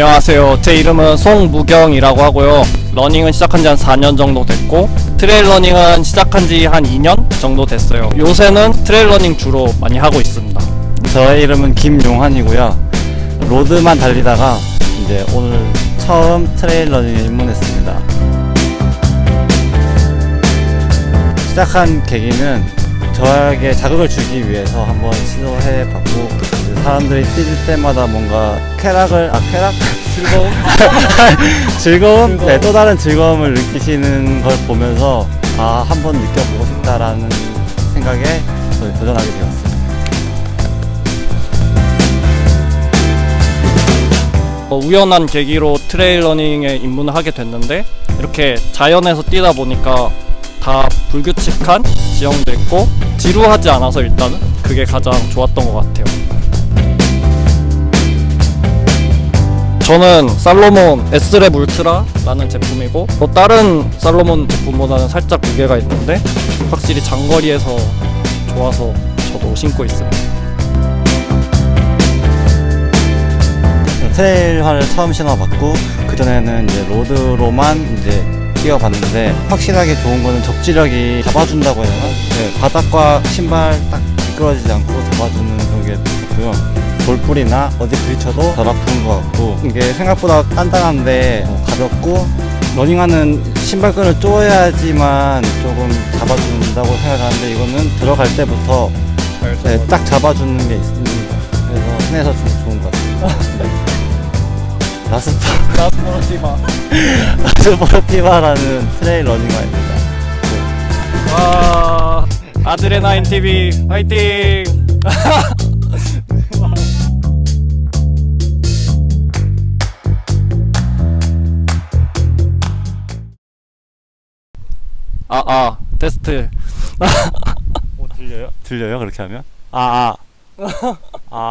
안녕하세요. 제 이름은 송무경이라고 하고요. 러닝은 시작한 지 한 4년 정도 됐고, 트레일 러닝은 시작한 지 한 2년 정도 됐어요. 요새는 트레일 러닝 주로 많이 하고 있습니다. 저의 이름은 김용환이고요. 로드만 달리다가 이제 오늘 처음 트레일 러닝에 입문했습니다. 시작한 계기는 저에게 자극을 주기 위해서 한번 시도해 봤고 사람들이 뛸 때마다 뭔가 쾌락을 아 쾌락? 즐거움? 즐거움? 네, 또 다른 즐거움을 느끼시는 걸 보면서 아 한번 느껴보고 싶다라는 생각에 도- 도전하게 되었습니다. 어, 우연한 계기로 트레일 러닝에 입문을 하게 됐는데, 이렇게 자연에서 뛰다 보니까 다 불규칙한 지형도 있고, 지루하지 않아서 일단은 그게 가장 좋았던 것 같아요. 저는 살로몬 S랩 울트라라는 제품이고 또 다른 살로몬 제품보다는 살짝 무게가 있는데 확실히 장거리에서 좋아서 저도 신고 있습니다. 트레일화를 처음 신어봤고 그 전에는 이제 로드로만 이제 뛰어봤는데 확실하게 좋은 거는 접지력이 잡아준다고 해야 하나? 네, 바닥과 신발 딱 미끄러지지 않고 잡아주는 게 좋고요. 돌불이나 어디 부딪혀도 덜 아픈 것 같고 이게 생각보다 단단한데 어, 가볍고 러닝하는 신발끈을 쪼여야지만 조금 잡아준다고 생각하는데 이거는 들어갈 때부터 네, 딱 잡아주는 게 있습니다. 그래서 신에서 좀. 라스파 나스모티마 스포티바라는 트레일 러닝화입니다. 와 아드레나인 TV 화이팅! 아, 아, 테스트. 어, 들려요? 들려요? 그렇게 하면? 아, 아. 아.